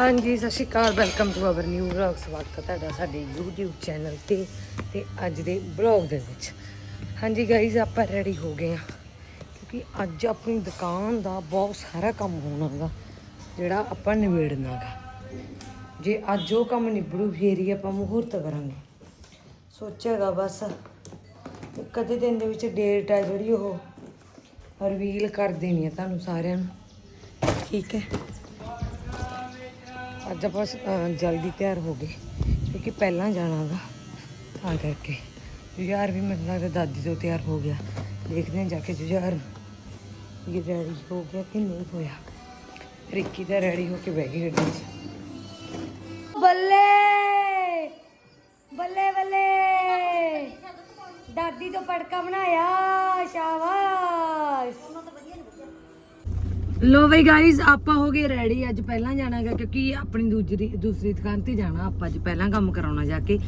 ਹਾਂਜੀ, Sat Shri Akal. Welcome to our new vlog ਸਵਾਗਤ ਹੈ ਤੁਹਾਡਾ ਸਾਡੇ YouTube ਚੈਨਲ ਤੇ ਤੇ ਅੱਜ ਦੇ ਵਲੌਗ ਦੇ ਵਿੱਚ। ਹਾਂਜੀ ਗਾਈਜ਼ ਆਪਾਂ ਰੈਡੀ ਹੋ ਗਏ ਆ ਕਿਉਂਕਿ ਅੱਜ ਆਪਣੀ ਦੁਕਾਨ ਦਾ ਬਹੁਤ ਸਾਰਾ ਕੰਮ ਹੋਣਾਗਾ ਜਿਹੜਾ ਆਪਾਂ ਨਿਬੇੜਨਾ ਨਿਬੇੜਨਾਗਾ ਜੇ ਅੱਜ ਉਹ ਕੰਮ ਨਿਬੜੂ, ਫੇਰ ਹੀ ਆਪਾਂ ਮੁਹੂਰਤ ਕਰਾਂਗੇ। ਸੋਚਿਆਗਾ ਬਸ, ਇੱਕ ਅੱਧੇ ਦਿਨ ਦੇ ਵਿੱਚ ਡੇਟ ਹੈ ਜਿਹੜੀ ਉਹ ਰਿਵੀਲ ਕਰ ਦੇਣੀ ਹੈ ਤੁਹਾਨੂੰ ਸਾਰਿਆਂ ਨੂੰ। ਠੀਕ ਹੈ। ਅੱਜ ਆਪਾਂ ਜਲਦੀ ਤਿਆਰ ਹੋ ਗਏ, ਕਿਉਂਕਿ ਪਹਿਲਾਂ ਜਾਣਾ ਗਾ ਤਾਂ ਕਰਕੇ। ਜੁਝਾਰ ਵੀ ਮੈਨੂੰ ਲੱਗਦਾ ਦਾਦੀ ਤੋਂ ਤਿਆਰ ਹੋ ਗਿਆ। ਦੇਖਦੇ ਹਾਂ ਜਾ ਕੇ ਜੁਝਾਰ ਇਹ ਰੈਡੀ ਹੋ ਗਿਆ ਕਿ ਨਹੀਂ ਹੋਇਆ। ਰਿੱਕੀ ਤਾਂ ਰੈਡੀ ਹੋ ਕੇ ਬਹਿ ਗਈ ਗੱਡੀ 'ਚ। ਬੱਲੇ! ਬੱਲੇ ਬੱਲੇ! ਦਾਦੀ ਤੋਂ ਪੜਕਾ ਬਣਾਇਆ, ਸ਼ਾਬਾਸ਼! ਲੋ ਬਈ ਗਾਇਜ਼ ਆਪਾਂ ਹੋ ਗਏ ਰੈਡੀ ਅੱਜ ਪਹਿਲਾਂ ਜਾਣਾਗਾ ਕਿਉਂਕਿ ਆਪਣੀ ਦੂਜਰੀ ਦੂਸਰੀ ਦੁਕਾਨ ਤੇ ਜਾਣਾ। ਆਪਾਂ ਅੱਜ ਪਹਿਲਾਂ ਕੰਮ ਕਰਾਉਣਾ ਜਾ ਕੇ।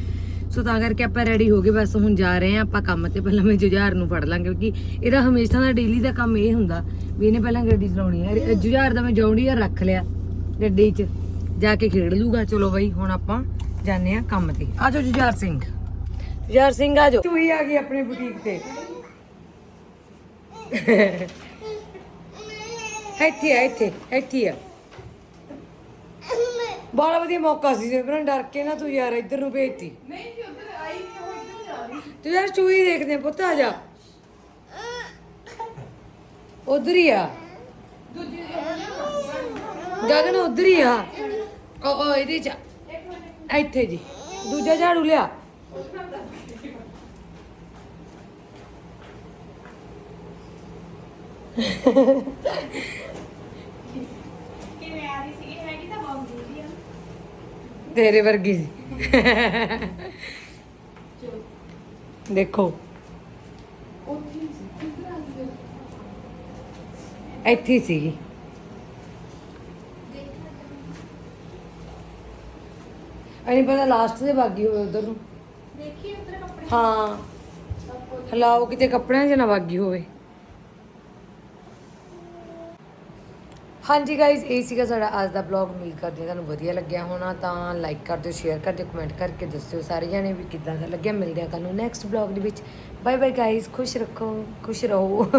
ਸੋ ਤਾਂ ਕਰਕੇ ਆਪਾਂ ਰੈਡੀ ਹੋ ਗਏ। ਬਸ ਹੁਣ ਜਾ ਰਹੇ ਆ ਆਪਾਂ ਕੰਮ ਤੇ ਪਹਿਲਾਂ ਮੈਂ ਜੁਝਾਰ ਨੂੰ ਫੜ ਲਾਂਗੇ ਕਿਉਂਕਿ ਇਹਦਾ ਹਮੇਸ਼ਾ ਦਾ ਡੇਲੀ ਦਾ ਕੰਮ ਇਹ ਹੁੰਦਾ ਵੀ ਇਹਨੇ ਪਹਿਲਾਂ ਗੱਡੀ ਚਲਾਉਣੀ ਹੈ ਜੁਝਾਰ ਦਾ ਮੈਂ ਜੌਂਡੀ ਰੱਖ ਲਿਆ ਗੱਡੀ 'ਚ। ਜਾ ਕੇ ਖੇਡ ਲੂਗਾ। ਚਲੋ ਬਈ, ਹੁਣ ਆਪਾਂ ਜਾਂਦੇ ਆ ਕੰਮ ਤੇ। ਆਜੋ ਜੁਝਾਰ ਸਿੰਘ। ਜੁਝਾਰ ਸਿੰਘ, ਆਜੋ। ਚੂਹੀ ਆ ਗਈ ਆਪਣੇ ਬੁਟੀਕ ਤੇ। ਇੱਥੇ ਆ ਇੱਥੇ ਇੱਥੇ ਆ। ਬੜਾ ਵਧੀਆ ਮੌਕਾ ਸੀ ਜੇ ਡਰ ਕੇ ਨਾ ਤੂੰ ਯਾਰ ਇੱਧਰ ਨੂੰ ਭੇਜਤੀ। ਨਹੀਂ ਜੀ ਉੱਧਰ ਆਈ ਨਹੀਂ ਉਹ ਇੱਧਰ ਜਾ ਰਹੀ ਤੂੰ ਯਾਰ ਚੂਹੀ ਦੇਖਦੇ ਆ, ਪੁੱਤ ਆ ਜਾ। ਉਧਰ ਹੀ ਆ। ਗਗਨ ਉਧਰ ਹੀ ਆ। ਉਹ ਉਹ ਇਹਦੇ ਚ ਆ। ਇੱਥੇ ਜੀ ਦੂਜਾ ਝਾੜੂ ਲਿਆ। ਤੇਰੇ ਵਰਗੀ ਦੇਖੋ। ਇੱਥੇ ਸੀਗੀ। ਅਣੀ ਪਤਾ ਲਾਸਟ ਦੇ ਬਾਗੀ ਹੋਵੇ ਉਧਰ ਨੂੰ। ਦੇਖੀ ਉਧਰ ਕੱਪੜੇ? ਹਾਂ। ਹਲਾਓ ਕਿਤੇ ਕੱਪੜਿਆਂ 'ਚ ਨਾ ਵਾਗੀ ਹੋਵੇ। ਹਾਂਜੀ ਗਾਇਜ਼ ਇਹ ਸੀਗਾ ਸਾਡਾ ਅੱਜ ਦਾ ਬਲੌਗ ਉਮੀਦ ਕਰਦੇ ਹਾਂ ਤੁਹਾਨੂੰ ਵਧੀਆ ਲੱਗਿਆ ਹੋਣਾ। ਤਾਂ ਲਾਈਕ ਕਰ ਦਿਓ ਸ਼ੇਅਰ ਕਰ ਦਿਓ ਕਮੈਂਟ ਕਰਕੇ ਦੱਸਿਓ ਸਾਰੇ ਜਣੇ ਵੀ ਕਿੱਦਾਂ ਦਾ ਲੱਗਿਆ। ਮਿਲਦੇ ਆ ਕੱਲ ਨੂੰ ਨੈਕਸਟ ਬਲੌਗ ਦੇ ਵਿੱਚ। ਬਾਏ ਬਾਏ ਗਾਇਜ਼ ਖੁਸ਼ ਰੱਖੋ ਖੁਸ਼ ਰਹੋ।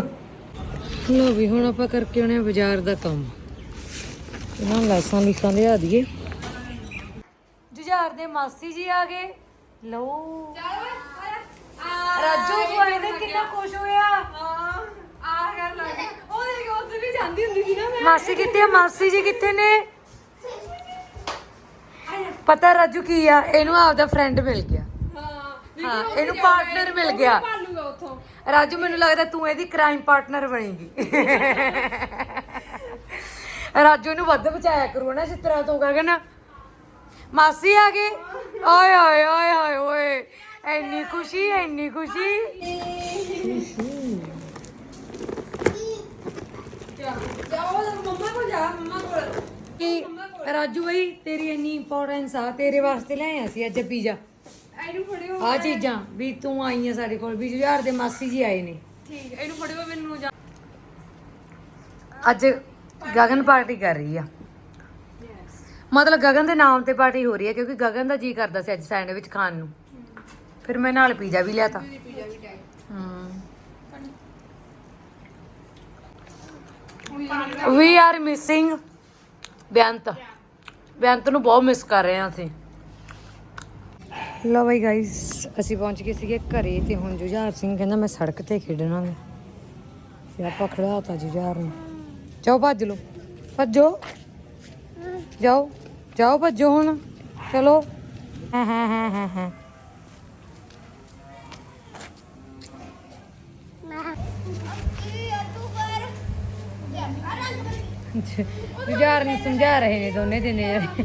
ਲੋ ਵੀ ਹੁਣ ਆਪਾਂ ਕਰਕੇ ਆਉਣੇ ਆ ਬਾਜ਼ਾਰ ਦਾ ਕੰਮ। ਇਹਨਾਂ ਨੂੰ ਲਾਸਾਂ ਲਿਖਾਂ ਲਿਆ ਦਈਏ। ਜੁਝਾਰ ਦੇ ਮਾਸੀ ਜੀ ਆ ਗਏ। ਲਓ। ਰਾਜੂ ਤੂੰ ਆਏ ਤੇ ਕਿੰਨਾ ਖੁਸ਼ ਹੋਇਆ? ਆ ਗੱਲ ਲੱਗ ਗਈ ਉਹ ਦੇਖ ਉੱਧਰ ਵੀ ਜਾਂਦੀ ਹੁੰਦੀ ਸੀ ਨਾ ਮੈਂ। ਮਾਸੀ ਕਿੱਥੇ ਆ? ਮਾਸੀ ਜੀ ਕਿੱਥੇ ਨੇ? ਪਤਾ ਰਾਜੂ ਕੀ ਆ? ਇਹਨੂੰ ਆਪਦਾ ਫਰੈਂਡ ਮਿਲ ਗਿਆ। ਹਾਂ। ਹਾਂ ਇਹਨੂੰ ਪਾਰਟਨਰ ਮਿਲ ਗਿਆ। ਉੱਥੋਂ। ਰਾਜੂ ਮੈਨੂੰ ਲੱਗਦਾ ਤੂੰ ਇਹਦੀ ਕ੍ਰਾਈਮ ਪਾਰਟਨਰ ਬਣੇਗੀ। ਰਾਜੂ ਨੂੰ ਵੱਧ ਬਚਾਇਆ ਕਰੂ ਨਾ ਤਰ੍ਹਾਂ ਤੋਂ ਗਗਨ ਮਾਸੀ ਆ ਗਏ ਓਏ ਓਏ ਓਏ ਓਏ ਓਏ। ਇੰਨੀ ਖੁਸ਼ੀ ਇੰਨੀ ਖੁਸ਼ੀ ਜਾਓ ਮੰਮਾ ਕੋਲ ਜਾ ਮੰਮਾ ਕੋਲ ਕਿ ਰਾਜੂ ਬਈ ਤੇਰੀ ਇੰਨੀ ਇੰਪੋਰਟੈਂਸ ਆ ਤੇਰੇ ਵਾਸਤੇ ਲੈ ਆਇਆ ਸੀ ਅੱਜ ਪੀਜ਼ਾ ਇਹਨੂੰ ਫੜਿਓ ਆ ਚੀਜ਼ਾਂ ਵੀ ਤੂੰ ਆਈ ਆ ਸਾਡੇ ਕੋਲ 20000 ਦੇ ਮਾਸੀ ਜੀ ਆਏ ਨੇ। ਠੀਕ ਹੈ, ਇਹਨੂੰ ਫੜਿਓ ਮੈਨੂੰ ਜਾ ਅੱਜ ਗਗਨ ਪਾਰਟੀ ਕਰ ਰਹੀ ਆ। ਮਤਲਬ ਗਗਨ ਦੇ ਨਾਮ ਤੇ ਪਾਰਟੀ ਹੋ ਰਹੀ ਹੈ ਕਿਉਂਕਿ ਗਗਨ ਦਾ ਜੀ ਕਰਦਾ ਸੀ ਅੱਜ ਸੈਂਡਵਿਚ ਖਾਣ ਨੂੰ। ਫਿਰ ਮੈਂ ਨਾਲ ਪੀਜ਼ਾ ਵੀ ਲਿਆਤਾ। Pizza we we are missing Beant Beant ਨੂੰ ਬਹੁਤ ਮਿਸ ਕਰ ਰਹੇ ਹਾਂ ਅਸੀਂ। ਲੋ ਬਈ ਗਾਇਸ ਅਸੀਂ ਪਹੁੰਚ ਗਏ ਸੀਗੇ ਘਰੇ ਤੇ ਹੁਣ ਜੁਝਾਰ ਸਿੰਘ ਕਹਿੰਦਾ ਮੈਂ ਸੜਕ ਤੇ ਖੇਡਣਾ ਗਾ ਤੇ ਆਪਾਂ ਖੜਾਤਾ ਜੁਝਾਰ ਨੂੰ। ਜਾਓ ਭੱਜ ਲਓ। ਭੱਜੋ। ਜਾਓ। ਜਾਓ ਭੱਜੋ ਹੁਣ। ਚਲੋ। ਹਾਂ ਹਾਂ ਹਾਂ ਹਾਂ ਜੁਝਾਰ ਨੂੰ ਸਮਝਾ ਰਹੇ ਨੇ ਦੋਨੇ ਦਿਨੇ ਜਾਣੇ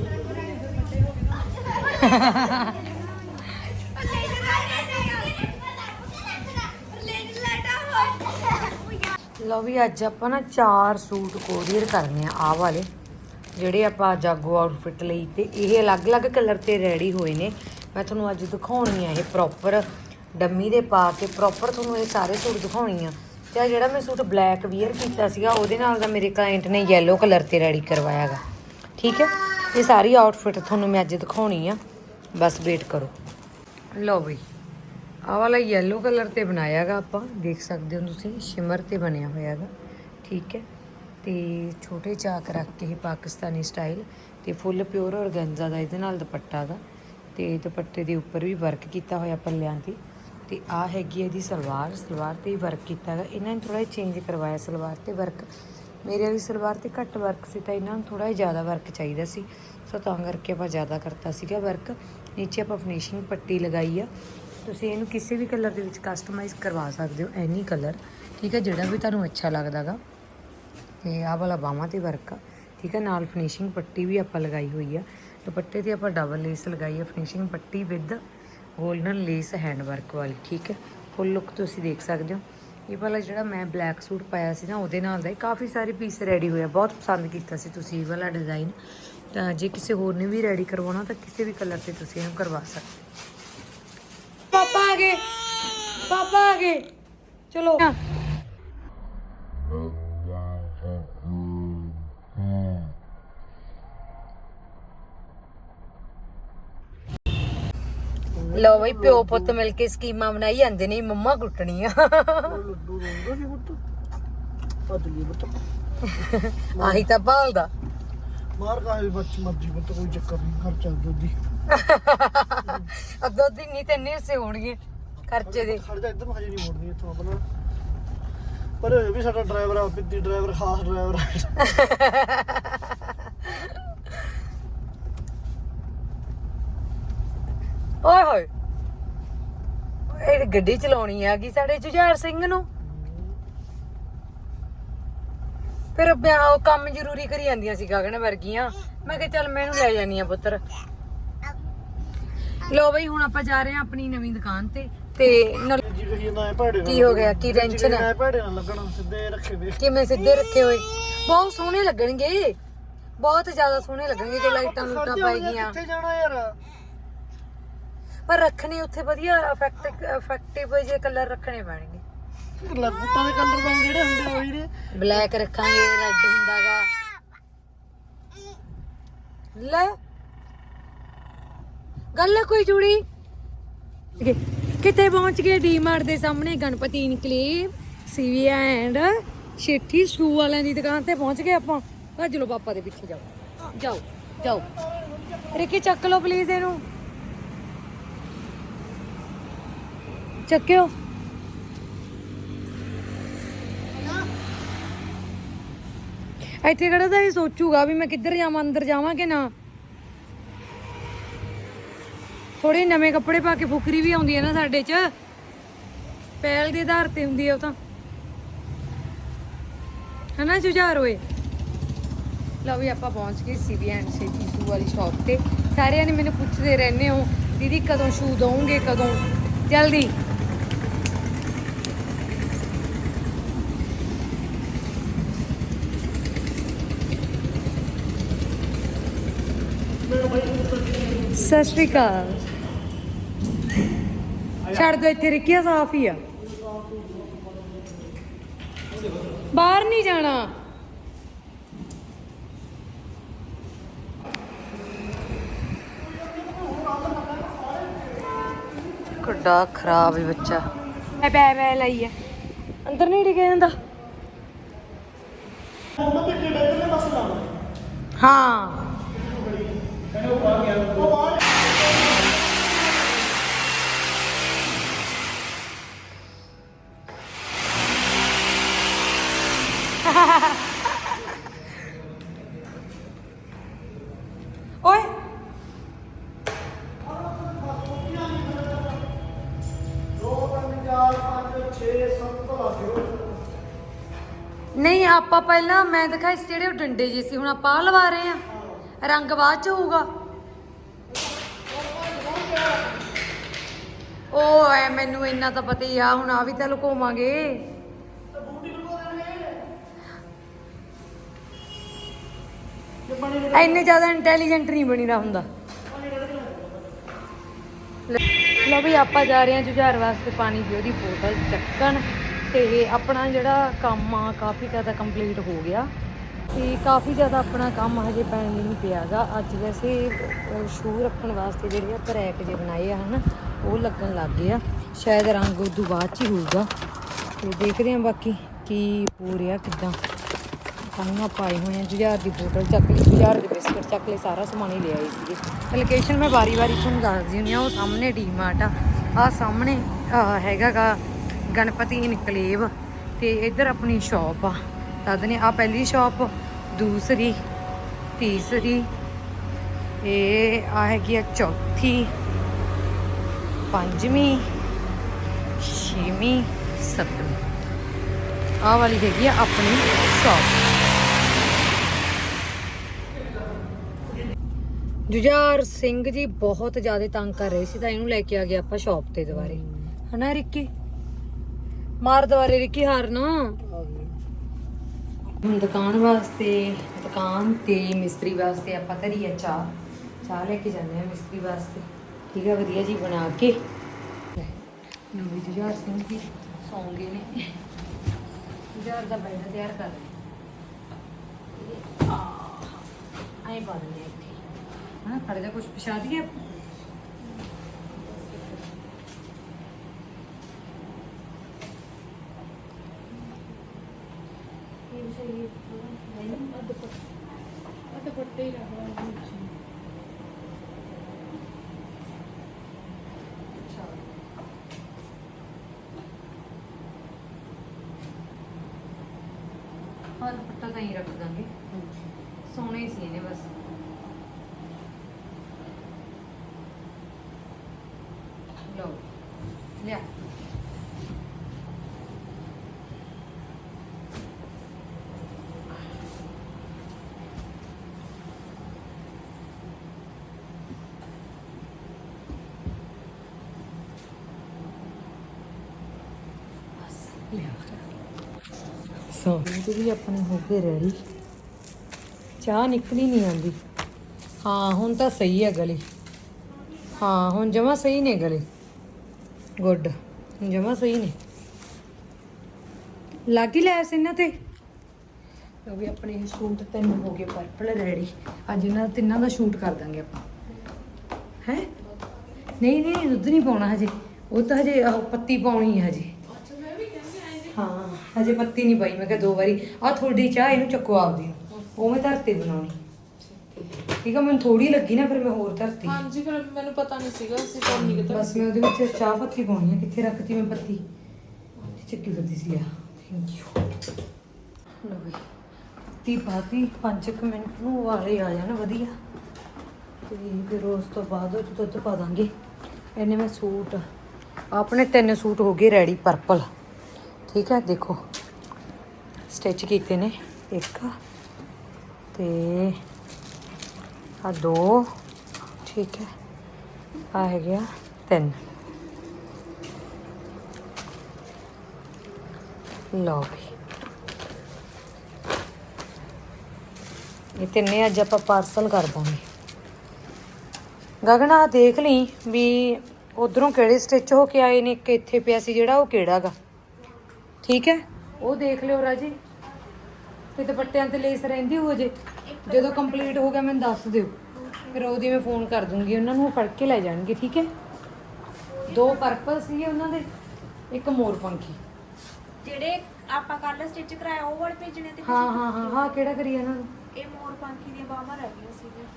ਲਓ ਵੀ ਅੱਜ ਆਪਾਂ ਨਾ ਚਾਰ ਸੂਟ ਕੋਰੀਅਰ ਕਰਨੇ ਆ ਆਹ ਵਾਲੇ, ਜਿਹੜੇ ਆਪਾਂ ਜਾਗੋ ਆਊਟਫਿਟ ਲਈ ਤੇ ਇਹ ਅਲੱਗ-ਅਲੱਗ ਕਲਰ ਤੇ ਰੈਡੀ ਹੋਏ ਨੇ। ਮੈਂ ਤੁਹਾਨੂੰ ਅੱਜ ਦਿਖਾਉਣੀ ਆ ਇਹ ਪ੍ਰੋਪਰ ਡੰਮੀ ਦੇ ਪਾ ਕੇ ਪ੍ਰੋਪਰ ਤੁਹਾਨੂੰ ਇਹ ਸਾਰੇ ਸੂਟ ਦਿਖਾਉਣੀ ਆ। ਤੇ ਜਿਹੜਾ ਮੈਂ ਸੂਟ ਬਲੈਕ ਵੀਅਰ ਕੀਤਾ ਸੀਗਾ, ਉਹਦੇ ਨਾਲ ਦਾ ਮੇਰੇ ਕਲਾਇੰਟ ਨੇ yellow ਕਲਰ ਤੇ ਰੈਡੀ ਕਰਵਾਇਆਗਾ। ਠੀਕ ਹੈ? ਇਹ ਸਾਰੀ ਆਊਟਫਿਟ ਤੁਹਾਨੂੰ ਮੈਂ ਅੱਜ ਦਿਖਾਉਣੀ ਆ। ਬਸ ਵੇਟ ਕਰੋ। ਲਓ ਬਈ, ਆਹ ਵਾਲਾ ਯੈਲੋ ਕਲਰ ਤੇ ਬਣਾਇਆਗਾ ਆਪਾਂ। ਦੇਖ ਸਕਦੇ ਹੋ ਤੁਸੀਂ ਸ਼ਿਮਰ ਤੇ ਬਣਿਆ ਹੋਇਆਗਾ। ਠੀਕ ਹੈ? ਤੇ ਛੋਟੇ ਚਾਕ ਰੱਖ ਕੇ ਇਹ ਪਾਕਿਸਤਾਨੀ ਸਟਾਈਲ ਤੇ ਫੁੱਲ ਪਿਓਰ ਔਰਗੈਂਜ਼ਾ ਦਾ ਇਹਦੇ ਨਾਲ ਦੁਪੱਟਾ ਦਾ ਤੇ ਦੁਪੱਟੇ ਦੇ ਉੱਪਰ ਵੀ ਵਰਕ ਕੀਤਾ ਹੋਇਆ ਪੱਲਿਆਂ ਤੇ। ਤੇ ਆ ਹੈਗੀ ਹੈ ਇਹਦੀ ਸਲਵਾਰ ਸਲਵਾਰ ਤੇ ਵਰਕ ਕੀਤਾ ਹੈਗਾ। ਇਹਨਾਂ ਨੇ ਥੋੜਾ ਜਿਹਾ ਚੇਂਜ ਕਰਵਾਇਆ ਸਲਵਾਰ ਤੇ ਵਰਕ ਮੇਰੇ ਵਾਲੀ ਸਲਵਾਰ ਤੇ ਘੱਟ ਵਰਕ ਸੀ ਤਾਂ ਇਹਨਾਂ ਨੂੰ ਥੋੜਾ ਜਿਹਾ ਜ਼ਿਆਦਾ ਵਰਕ ਚਾਹੀਦਾ ਸੀ। ਸੋ ਤਾਂ ਕਰਕੇ ਆਪਾਂ ਜ਼ਿਆਦਾ ਕਰਤਾ ਸੀਗਾ ਵਰਕ ਨੀਚੇ ਆਪਾਂ ਫਿਨਿਸ਼ਿੰਗ ਪੱਟੀ ਲਗਾਈ ਆ। ਤੁਸੀਂ ਇਹਨੂੰ ਕਿਸੇ ਵੀ ਕਲਰ ਦੇ ਵਿੱਚ ਕਸਟਮਾਈਜ਼ ਕਰਵਾ ਸਕਦੇ ਹੋ ਐਨੀ ਕਲਰ ਠੀਕ ਹੈ ਜਿਹੜਾ ਵੀ ਤੁਹਾਨੂੰ ਅੱਛਾ ਲੱਗਦਾਗਾ ਤੇ ਆਹ ਵਾਲਾ ਬਾਹਾਂ ਤੇ ਵਰਕ ਆ। ਠੀਕ ਹੈ ਨਾਲ ਫਿਨਿਸ਼ਿੰਗ ਪੱਟੀ ਵੀ ਆਪਾਂ ਲਗਾਈ ਹੋਈ ਆ। ਦੁਪੱਟੇ ਤੇ ਆਪਾਂ ਡਬਲ ਲੇਸ ਲਗਾਈ ਆ finishing Patti with golden lace hand work ਵਾਲੀ, ਠੀਕ ਹੈ? ਫੁੱਲ ਲੁੱਕ ਤੁਸੀਂ ਦੇਖ ਸਕਦੇ ਹੋ। ਇਹ ਵਾਲਾ ਜਿਹੜਾ ਮੈਂ ਬਲੈਕ ਸੂਟ ਪਾਇਆ ਸੀ ਨਾ, ਉਹਦੇ ਨਾਲ ਦਾ ਕਾਫੀ ਸਾਰੇ ਪੀਸ ਰੈਡੀ ਹੋਇਆ ਬਹੁਤ ਪਸੰਦ ਕੀਤਾ ਸੀ ਤੁਸੀਂ ਇਹ ਵਾਲਾ ਡਿਜ਼ਾਈਨ ਤਾਂ ਜੇ ਕਿਸੇ ਹੋਰ ਨੇ ਵੀ ਰੈਡੀ ਕਰਵਾਉਣਾ, ਤਾਂ ਕਿਸੇ ਵੀ ਕਲਰ ਤੇ ਤੁਸੀਂ ਇਹਨੂੰ ਕਰਵਾ ਸਕਦੇ ਪਾਪਾ ਆ ਗਏ! ਪਾਪਾ ਆ ਗਏ! ਚਲੋ। ਲਓ ਬਈ ਪਿਓ ਪੁੱਤ ਮਿਲ ਕੇ ਸਕੀਮਾਂ ਬਣਾਈ ਜਾਂਦੇ ਨੇ ਮੰਮਾ ਕੁੱਟਣੀ ਆ ਲੱਡੂ ਰੋਂਦਾ ਸੀ ਪੁੱਤ ਭੱਜ ਗਈ ਪੁੱਤ ਆਹੀ ਤਾਂ ਭਾਲਦਾ। ਮਾਰ ਕਾਹੇ ਬੱਚ ਮਰਜ਼ੀ ਪੁੱਤ ਕੋਈ ਚੱਕਰ ਨਹੀਂ ਖਰਚਾ ਦੁੱਧੀ ਅੱਧੋ ਦਿਨ ਨਹੀਂ ਤੇ ਸੇ ਹੋਣਗੇ ਖਰਚੇ ਦੇ। ਖੜ ਜਾ ਇੱਧਰ ਨੂੰ ਹਜੇ ਨਹੀਂ ਮੋੜਨੀ ਇੱਥੋਂ ਆਪਣਾ। ਪਰ ਇਹ ਵੀ ਸਾਡਾ ਡਰਾਈਵਰ ਆ ਪਿੱਦੀ ਡਰਾਈਵਰ ਖਾਸ ਡਰਾਈਵਰ ਆ ਓਏ ਹੋਏ। ਇਹ ਗੱਡੀ ਚਲਾਉਣੀ ਆ ਗਈ ਸਾਡੇ ਜੁਝਾਰ ਸਿੰਘ ਨੂੰ? ਫਿਰ ਉਹ ਕੰਮ ਜ਼ਰੂਰੀ ਕਰੀ ਜਾਂਦੀਆਂ ਸੀ ਗਗਨ ਵਰਗੀਆਂ। ਮੈਂ ਕਿਹਾ ਚੱਲ ਮੈਂ ਇਹਨੂੰ ਲੈ ਜਾਨੀ ਆ ਪੁੱਤਰ। ਲੋ ਬਈ ਹੁਣ ਆਪਾਂ ਜਾ ਰਹੇ ਆ ਆਪਣੀ ਨਵੀਂ ਦੁਕਾਨ ਤੇ ਤੇ ਨਾਲ ਕੀ ਹੋ ਗਿਆ? ਕੀ tension ਹੈ? ਐ ਭੈੜੇ ਨਾਲ ਲੱਗਣਾ ਸਿੱਧੇ ਰੱਖੇ ਵੇ ਕਿਵੇਂ ਸਿੱਧੇ ਰੱਖੇ ਹੋਏ? ਬਹੁਤ ਸੋਹਣੇ ਲੱਗਣਗੇ। ਬਹੁਤ ਜ਼ਿਆਦਾ ਸੋਹਣੇ ਲੱਗਣਗੇ ਜੇ ਲਾਈਟਾਂ ਲੂਟਾਂ ਪਾਈਆਂ ਕਿੱਥੇ ਜਾਣਾ ਯਾਰ? ਪਰ ਰੱਖਣੇ ਉੱਥੇ ਵਧੀਆ ਇਫੈਕਟ ਇਫੈਕਟਿਵ ਜੇ ਕਲਰ ਰੱਖਣੇ ਪੈਣਗੇ। ਦੇ ਕਲਰ ਤਾਂ ਜਿਹੜੇ ਹੁੰਦੇ ਉਹੀ ਨੇ। ਬਲੈਕ ਰੱਖਾਂਗੇ ਰੈੱਡ ਹੁੰਦਾਗਾ। ਲੈ। ਗੱਲ ਕੋਈ ਜੁੜੀ? ਕਿਤੇ ਪਹੁੰਚ ਗਏ ਡੀਮਾਰਟ ਦੇ ਸਾਹਮਣੇ? Ganpati enclave Sivia and Sethi shoe ਵਾਲਿਆਂ ਦੀ ਦੁਕਾਨ ਤੇ ਪਹੁੰਚ ਗਏ ਆਪਾਂ। ਭੱਜ ਲਓ ਪਾਪਾ ਦੇ ਪਿੱਛੇ ਜਾਓ। ਜਾਓ ਜਾਓ। ਰਿੱਕੀ ਚੱਕ ਲਓ ਪਲੀਜ਼ ਇਹਨੂੰ। ਚੱਕਿਓ। ਇੱਥੇ ਕਿਹੜਾ ਤਾਂ ਇਹ ਸੋਚੂਗਾ ਵੀ ਮੈਂ ਕਿੱਧਰ ਜਾਵਾਂ, ਅੰਦਰ ਜਾਵਾਂ ਕਿ ਨਾ। ਥੋੜੇ ਨਵੇਂ ਕੱਪੜੇ ਪਾ ਕੇ ਫੁਕਰੀ ਵੀ ਆਉਂਦੀ ਹੈ ਨਾ ਸਾਡੇ 'ਚ। ਪਹਿਲ ਦੇ ਆਧਾਰ ਤੇ ਹੁੰਦੀ ਹੈ ਉਹ ਤਾਂ। ਹਨਾ ਜੁਝਾਰ ਹੋਏ ਲਓ ਵੀ ਆਪਾਂ ਪਹੁੰਚ ਗਏ ਸੀਬੀ ਐਂਡ ਸਿਟੀ ਸ਼ੂ ਵਾਲੀ ਸ਼ਾਪ ਤੇ। ਸਾਰਿਆਂ ਨੇ ਮੈਨੂੰ ਪੁੱਛਦੇ ਰਹਿੰਦੇ ਹੋ, ਦੀਦੀ ਕਦੋਂ ਸ਼ੂ ਦਵੋਗੇ, ਕਦੋਂ? ਜਲਦੀ। ਸਤਿ ਸ਼੍ਰੀ ਅਕਾਲ। ਛੱਡ ਦੋ ਇੱਥੇ ਰਿੱਕੀਆ ਸਾਫ਼ ਹੀ ਆ। ਬਾਹਰ ਨਹੀਂ ਜਾਣਾ। ਕਿੱਡਾ ਖਰਾਬ ਹੈ ਬੱਚਾ। ਐ ਬੈ ਬੈ ਲਈ ਹੈ ਅੰਦਰ ਨਹੀਂ ਡਿੱਗਿਆ ਜਾਂਦਾ। ਹਾਂ। ਓਏ ਨਹੀਂ, ਆਪਾਂ ਪਹਿਲਾਂ, ਮੈਂ ਦਿਖਾਈ ਸੀ ਜਿਹੜੇ ਉਹ ਡੰਡੇ ਜੇ ਸੀ, ਹੁਣ ਆਪਾਂ ਆਹ ਲਵਾ ਰਹੇ ਆ ਰੰਗ ਬਾਅਦ ਚ ਹੋਊਗਾ। ਉਹ ਐ, ਮੈਨੂੰ ਇੰਨਾ ਤਾਂ ਪਤਾ ਹੀ ਆ, ਹੁਣ ਆ ਵੀ ਤਾਂ ਲੁਕੋਵਾਂਗੇ। ਇੰਨੇ ਜ਼ਿਆਦਾ ਇੰਟੈਲੀਜੈਂਟ ਨਹੀਂ ਬਣੀਦਾ ਹੁੰਦਾ। ਲਓ ਵੀ ਆਪਾਂ ਜਾ ਰਹੇ ਹਾਂ ਜੁਝਾਰ ਵਾਸਤੇ ਪਾਣੀ ਦੀ ਉਹਦੀ ਬੋਤਲ ਚੱਕਣ। ਤੇ ਆਪਣਾ ਜਿਹੜਾ ਕੰਮ ਆ ਕਾਫੀ ਜ਼ਿਆਦਾ ਕੰਪਲੀਟ ਹੋ ਗਿਆ। ਤੇ ਕਾਫੀ ਜ਼ਿਆਦਾ ਆਪਣਾ ਕੰਮ ਹਜੇ ਪੈਂਡਿੰਗ ਪਿਆਗਾ। ਅੱਜ ਵੈਸੇ ਸ਼ੂ ਰੱਖਣ ਵਾਸਤੇ ਜਿਹੜੇ ਆਪਾਂ ਰੈਕ ਜੇ ਬਣਾਏ ਆ ਹਨ, ਉਹ ਲੱਗਣ ਲੱਗ ਗਏ ਆ। ਸ਼ਾਇਦ ਰੰਗ ਉਦੋਂ ਬਾਅਦ ਚ ਹੀ ਹੋਊਗਾ। ਤੇ ਦੇਖਦੇ ਹਾਂ ਬਾਕੀ ਕੀ ਹੋ ਰਿਹਾ ਕਿਦਾਂ। ਕਾਨੂੰਨਾਂ ਪਾਏ ਹੋਏ ਆ ਜੁਝਾਰ ਦੀ ਬੋਤਲ ਚੱਕ ਲਈ, ਜੁਝਾਰ ਦੇ ਬਿਸਕਟ ਚੱਕ ਲਈ, ਸਾਰਾ ਸਮਾਨ ਹੀ ਲੈ ਆਈ ਸੀਗੀ। ਲੋਕੇਸ਼ਨ ਮੈਂ ਵਾਰੀ-ਵਾਰੀ ਤੁਹਾਨੂੰ ਦੱਸਦੀ ਹੁੰਦੀ ਆ ਉਹ ਸਾਹਮਣੇ ਡੀਮਾਰਟ ਆ। ਆ ਸਾਹਮਣੇ, ਆਹ ਹੈਗਾਗਾ ਗਣਪਤੀ ਇਨਕਲੇਵ ਤੇ ਇੱਧਰ ਆਪਣੀ ਸ਼ਾਪ ਆ। ਤਦ ਨੇ ਆ ਪਹਿਲੀ ਸ਼ਾਪ ਦੂਸਰੀ, ਤੀਸਰੀ, ਇਹ ਆ ਹੈਗੀ ਆ ਚੌਥੀ, ਪੰਜਵੀਂ, ਛੇਵੀਂ, ਸੱਤਵੀਂ। ਆਹ ਵਾਲੀ ਹੈਗੀ ਆ ਆਪਣੀ ਸ਼ਾਪ ਜੁਝਾਰ ਸਿੰਘ ਜੀ ਬਹੁਤ ਜ਼ਿਆਦਾ ਤੰਗ ਕਰ ਰਹੇ ਸੀ, ਤਾਂ ਇਹਨੂੰ ਲੈ ਕੇ ਆ ਗਏ ਆਪਾਂ ਸ਼ਾਪ ਤੇ ਦੁਬਾਰੇ। ਹਨਾ, ਰਿੱਕੀ? ਮਾਰ ਦੁਬਾਰੇ ਰਿੱਕੀ ਹਾਰ ਨਾ ਹੁਣ ਦੁਕਾਨ ਵਾਸਤੇ, ਦੁਕਾਨ ਤੇ ਮਿਸਤਰੀ ਵਾਸਤੇ ਆਪਾਂ ਧਰੀ ਆ ਚਾਹ। ਚਾਹ ਲੈ ਕੇ ਜਾਂਦੇ ਆ ਮਿਸਤਰੀ ਵਾਸਤੇ। ਠੀਕ ਹੈ ਵਧੀਆ ਜੀ, ਬਣਾ ਕੇ। ਨਵੀਂ ਜੁਝਾਰ ਸਿੰਘ ਜੀ, ਸੌਂ ਗਏ ਨੇ। ਜੁਝਾਰ ਦਾ ਬੈਠਾ ਤਿਆਰ ਕਰ ਰਹੇ। ਆਏ ਪਾ ਇੱਥੇ। ਹਾਂ ਖੜੇ ਦਾ ਕੁਝ ਪਛਾ ਦਈਏ ਹਾਂ ਦੁਪੱਟਾ ਤਾਂ ਹੀ ਰੱਖ ਦਾਂਗੇ। ਸੋਹਣੇ ਸੀ ਇਹਨੇ ਬਸ। ਲਓ ਲਿਆ ਬਸ ਲਿਆ ਸੋ ਤੇ ਵੀ ਆਪਣੇ ਹੋ ਗਏ ਰੈਡੀ ਚਾਹ ਨਿਕਲੀ ਨਹੀਂ ਆਂਦੀ ਹਾਂ ਹੁਣ ਤਾਂ ਸਹੀ ਹੈ ਗਲੇ। ਹਾਂ ਹੁਣ ਜਮਾ ਸਹੀ ਨੇ ਗਲੇ। ਗੁੱਡ ਜਮਾ ਸਹੀ ਨੇ। ਲਾਗੀ ਲੈ ਸੀ ਇਹਨਾਂ ਤੇ। ਉਹ ਵੀ ਆਪਣੇ ਇਹ ਸੂਟ ਤਿੰਨ ਹੋ ਗਏ ਪਰਪਲ ਰੈਡੀ ਅੱਜ ਇਹਨਾਂ ਤਿੰਨਾਂ ਦਾ ਸ਼ੂਟ ਕਰ ਦਾਂਗੇ ਆਪਾਂ। ਹੈ? ਨਹੀਂ ਨਹੀਂ ਦੁੱਧ ਨਹੀਂ ਪਾਉਣਾ ਹਜੇ। ਉਹ ਤਾਂ ਹਜੇ ਪੱਤੀ ਪਾਉਣੀ ਹੈ ਹਜੇ। ਹਾਂ। ਹਜੇ ਪੱਤੀ ਨਹੀਂ ਪਾਈ। ਮੈਂ ਕਿਹਾ ਦੋ ਵਾਰੀ ਆ ਥੋੜੀ ਚਾਹ ਇਹਨੂੰ ਚੱਕੋ ਆਪਦੀ ਨੂੰ। ਉਹ ਮੈਂ ਧਰਤੀ ਬਣਾਉਣੀ। ਠੀਕ ਆ ਮੈਨੂੰ ਥੋੜੀ ਲੱਗੀ ਨਾ ਫਿਰ ਮੈਂ ਹੋਰ ਧਰਤੀ। ਹਾਂਜੀ ਫਿਰ ਮੈਨੂੰ ਪਤਾ ਨਹੀਂ ਸੀਗਾ ਅਸੀਂ ਤਾਂ ਨਹੀਂ ਕਿਤੇ ਬਸ ਮੈਂ ਉਹਦੇ ਵਿੱਚ ਚਾਹ ਪੱਤੀ ਪਾਉਣੀ ਹੈ ਕਿੱਥੇ ਰੱਖਤੀ ਮੈਂ ਪੱਤੀ? ਚੱਕੀ ਕਰਦੀ ਸੀ ਲਿਆ ਥੈਂਕ ਯੂ ਲੋ ਵੀ ਤੀ ਬਾਤੀ 5 ਮਿੰਟ ਨੂੰ ਵਾਲੇ ਆ ਜਾਣ ਵਧੀਆ। ਤੇ ਫਿਰ ਉਸ ਤੋਂ ਬਾਅਦ ਉਹ ਦੁੱਧ ਪਾ ਦਾਂਗੇ। ਇਹਨੇ ਮੈਂ ਸੂਟ ਆਪਣੇ ਤਿੰਨ ਸੂਟ ਹੋ ਗਏ ਰੈਡੀ ਪਰਪਲ ਠੀਕ ਹੈ, ਦੇਖੋ। ਸਟਿਚ ਕੀਤੇ ਨੇ, ਇੱਕ ਤੇ ਆ ਦੋ, ਠੀਕ ਹੈ। ਆ ਹੈਗੇ ਆ ਤਿੰਨ। ਲਓ ਵੀ। ਇਹ ਤਿੰਨੇ ਅੱਜ ਆਪਾਂ ਪਾਰਸਲ ਕਰ ਦਾਂਗੇ ਗਗਨਾ ਦੇਖ ਲਈ ਵੀ ਉਧਰੋਂ ਕਿਹੜੇ ਸਟਿਚ ਹੋ ਕੇ ਆਏ ਨੇ, ਇੱਕ ਇੱਥੇ ਪਿਆ ਸੀ ਜਿਹੜਾ, ਉਹ ਕਿਹੜਾਗਾ ਠੀਕ ਹੈ? ਉਹ ਦੇਖ ਲਿਓ ਰਾਜੀ। ਤੇ ਦੁਪੱਟਿਆਂ ਤੇ ਲੇਸ ਰਹਿੰਦੀ ਹੋ ਜੇ ਜਦੋਂ ਕੰਪਲੀਟ ਹੋ ਗਿਆ ਮੈਨੂੰ ਦੱਸ ਦਿਓ। ਫਿਰ ਉਹਦੀ ਮੈਂ ਫੋਨ ਕਰ ਦੂੰਗੀ। ਉਹਨਾਂ ਨੂੰ ਉਹ ਫੜ ਕੇ ਲੈ ਜਾਣਗੇ ਠੀਕ ਹੈ? ਦੋ ਪਰਪਲ ਸੀ ਉਹਨਾਂ ਦੇ ਇੱਕ ਮੋਰ ਪੰਖੀ ਜਿਹੜੇ ਆਪਾਂ ਕੱਲ ਸਟਿਚ ਕਰਾਇਆ ਉਹ ਵਾਲੇ ਭੇਜਣੇ ਤੇ ਹਾਂ ਹਾਂ ਹਾਂ ਹਾਂ ਕਿਹੜਾ ਕਰੀ ਇਹਨਾਂ ਨੂੰ? ਇਹ ਮੋਰ ਪੰਖੀ ਦੀਆਂ ਬਾਹਾਂ ਰਹਿ ਗਈਆਂ ਸੀਗੀਆਂ।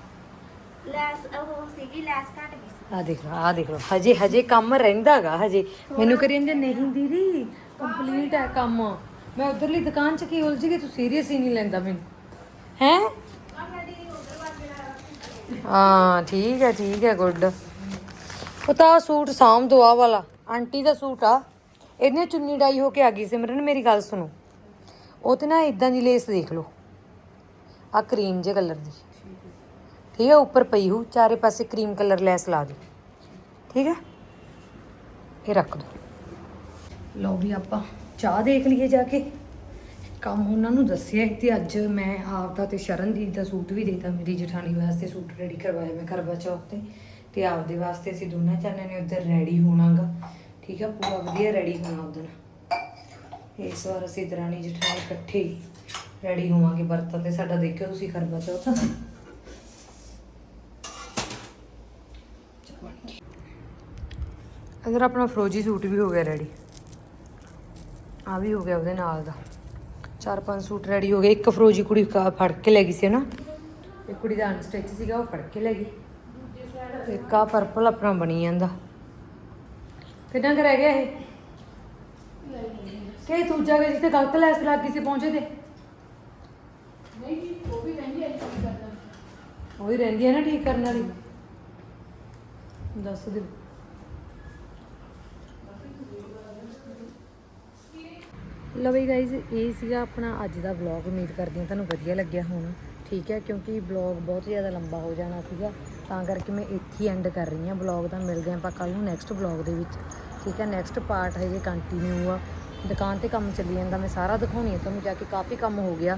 ਲੈਸ ਉਹ ਸੀਗੀ ਲੈਸ ਘਟ ਗਈ ਸੀ। ਆ ਦੇਖ ਲਓ ਆ ਦੇਖ ਲਓ। ਹਜੇ ਹਜੇ ਕੰਮ ਰਹਿੰਦਾਗਾ ਹਜੇ। ਮੈਨੂੰ ਕਰੀ ਜਾਂਦੇ ਨਹੀਂ ਦੀਦੀ ਕੰਪਲੀਟ ਹੈ ਕੰਮ। ਮੈਂ ਉਧਰਲੀ ਦੁਕਾਨ 'ਚ ਕੀ ਉਲਝ ਗਈ, ਤੂੰ ਸੀਰੀਅਸ ਹੀ ਨਹੀਂ ਲੈਂਦਾ ਮੈਨੂੰ। ਹੈ? ਹਾਂ, ਠੀਕ ਹੈ ਠੀਕ ਹੈ ਗੁੱਡ ਉਹ ਤਾਂ ਆਹ ਸੂਟ ਸਾਂਭ ਦੁਆ ਵਾਲਾ। ਆਂਟੀ ਦਾ ਸੂਟ ਆ। ਇਹਨੇ ਚੁੰਨੀ ਡਾਈ ਹੋ ਕੇ ਆ ਗਈ ਸਿਮਰਨ, ਮੇਰੀ ਗੱਲ ਸੁਣੋ। ਉਹ ਤੇ ਨਾ ਇਦਾਂ ਦੀ ਲੇਸ ਦੇਖ ਲਓ। ਆ ਕਰੀਮ ਜੇ ਕਲਰ ਦੀ। ਠੀਕ ਹੈ, ਉੱਪਰ ਪਈ ਹੋ ਚਾਰੇ ਪਾਸੇ ਕਰੀਮ ਕਲਰ ਲੈਸ ਲਾ ਦਿਓ। ਠੀਕ ਹੈ? ਇਹ ਰੱਖ ਦੋ। ਲਓ ਵੀ ਆਪਾਂ ਚਾਹ ਦੇਖ ਲਈਏ ਜਾ ਕੇ। ਕੰਮ ਉਹਨਾਂ ਨੂੰ ਦੱਸਿਆ ਸੀ ਤੇ ਅੱਜ ਮੈਂ ਆਪ ਦਾ ਤੇ ਸ਼ਰਨਜੀਤ ਦਾ ਸੂਟ ਵੀ ਦੇਤਾ, ਮੇਰੀ ਜਠਾਣੀ ਵਾਸਤੇ ਸੂਟ ਰੈਡੀ ਕਰਵਾਇਆ ਮੈਂ ਕਰਵਾ ਚੌਥ ਤੇ ਤੇ ਆਪਦੇ ਵਾਸਤੇ ਅਸੀਂ ਦੋਨਾਂ ਚਾਨਾਂ ਨੇ ਉੱਧਰ ਰੈਡੀ ਹੋਣਾਗਾ। ਠੀਕ ਆ, ਪੂਰਾ ਵਧੀਆ ਰੈਡੀ ਹੋਣਾ ਉਧਰ। ਇਸ ਵਾਰ ਅਸੀਂ ਦਰਾਣੀ ਜਠਾਣੀ ਇਕੱਠੇ ਰੈਡੀ ਹੋਵਾਂਗੇ ਵਰਤਾਂ ਤੇ। ਸਾਡਾ ਦੇਖਿਓ ਤੁਸੀਂ ਕਰਵਾ ਚੌਥ ਅਗਰ ਆਪਣਾ ਫਰੋਜੀ ਸੂਟ ਵੀ ਹੋ ਗਿਆ ਰੈਡੀ ਆ ਵੀ ਹੋ ਗਿਆ ਉਹਦੇ ਨਾਲ ਦਾ। ਚਾਰ ਪੰਜ ਸੂਟ ਰੈਡੀ ਹੋ ਗਏ। ਇੱਕ ਫਰੋਜੀ ਕੁੜੀ ਫੜ ਕੇ ਲੈ ਗਈ ਸੀ ਨਾ? ਇੱਕ ਕੁੜੀ ਦਾ ਅਨਸਟਿਚ ਸੀਗਾ ਉਹ ਫੜ ਕੇ ਲੈ ਗਈ। ਤੇ ਇੱਕ ਆ ਪਰਪਲ ਆਪਣਾ ਬਣੀ ਜਾਂਦਾ। ਕਿੰਨਾ ਕੁ ਰਹਿ ਗਿਆ ਇਹ? ਕਿ ਤੂੰ ਜਾ ਕੇ ਜਿੱਥੇ ਗਲਤ ਲੈਸ ਲੱਗ ਗਈ ਸੀ ਪਹੁੰਚੇ ਤੇ? ਉਹ ਵੀ ਰਹਿੰਦੀ ਹੈ ਨਾ ਠੀਕ ਕਰਨ ਵਾਲੀ। ਦੱਸ ਦਿਓ ਲਓ ਬਈ ਗਾਇਜ਼ ਇਹ ਸੀਗਾ ਆਪਣਾ ਅੱਜ ਦਾ ਵਲੌਗ ਉਮੀਦ ਕਰਦੀ ਹਾਂ ਤੁਹਾਨੂੰ ਵਧੀਆ ਲੱਗਿਆ ਹੋਣਾ। ਠੀਕ ਹੈ, ਕਿਉਂਕਿ ਵਲੌਗ ਬਹੁਤ ਜ਼ਿਆਦਾ ਲੰਬਾ ਹੋ ਜਾਣਾ ਸੀਗਾ। ਤਾਂ ਕਰਕੇ ਮੈਂ ਇੱਥੇ ਹੀ ਐਂਡ ਕਰ ਰਹੀ ਹਾਂ ਵਲੌਗ ਦਾ, ਮਿਲਦੇ ਹਾਂ ਆਪਾਂ ਕੱਲ ਨੂੰ ਨੈਕਸਟ ਵਲੌਗ ਦੇ ਵਿੱਚ। ਠੀਕ ਹੈ ਨੈਕਸਟ ਪਾਰਟ ਹਜੇ ਕੰਟੀਨਿਊ ਆ। ਦੁਕਾਨ ਤੇ ਕੰਮ ਚੱਲੀ ਜਾਂਦਾ, ਮੈਂ ਸਾਰਾ ਦਿਖਾਉਣੀ ਹੈ ਤੁਹਾਨੂੰ, ਜਾ ਕੇ ਕਾਫੀ ਕੰਮ ਹੋ ਗਿਆ।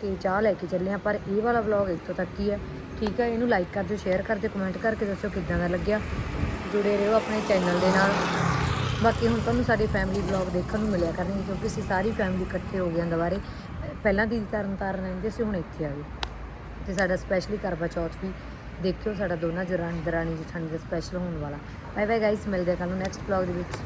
ਤੇ ਚਾਹ ਲੈ ਕੇ ਚੱਲੇ ਆ ਪਰ ਇਹ ਵਾਲਾ ਵਲੌਗ ਇੱਥੋਂ ਤੱਕ ਹੀ ਹੈ ਠੀਕ ਹੈ, ਇਹਨੂੰ ਲਾਈਕ ਕਰ ਦਿਓ ਸ਼ੇਅਰ ਕਰ ਦਿਓ ਕਮੈਂਟ ਕਰਕੇ ਦੱਸਿਓ ਕਿੱਦਾਂ ਦਾ ਲੱਗਿਆ। ਜੁੜੇ ਰਹੋ ਆਪਣੇ ਚੈਨਲ ਦੇ ਨਾਲ। ਬਾਕੀ ਹੁਣ ਤੁਹਾਨੂੰ ਸਾਡੀ ਫੈਮਿਲੀ ਵਲੌਗ ਦੇਖਣ ਨੂੰ ਮਿਲਿਆ ਕਰਨਗੇ, ਕਿਉਂਕਿ ਅਸੀਂ ਸਾਰੀ ਫੈਮਿਲੀ ਇਕੱਠੇ ਹੋ ਗਏ ਹਾਂ ਦੁਬਾਰੇ। ਪਹਿਲਾਂ ਦੀ ਤਰਨ ਤਾਰਨ ਰਹਿੰਦੇ ਸੀ, ਹੁਣ ਇੱਥੇ ਆ ਗਏ। ਤੇ ਸਾਡਾ ਸਪੈਸ਼ਲੀ ਕਰਵਾ ਚੌਥ ਵੀ ਦੇਖਿਓ, ਸਾਡਾ ਦੋਨਾਂ ਜਰਾਨੀ ਦਰਾਣੀ ਜਠਾਣੀ ਦਾ ਸਪੈਸ਼ਲ ਹੋਣ ਵਾਲਾ। ਬਾਏ ਬਾਏ ਗਾਇਸ ਮਿਲਦੇ ਕੱਲ ਨੂੰ ਨੈਕਸਟ ਵਲੌਗ ਦੇ ਵਿੱਚ।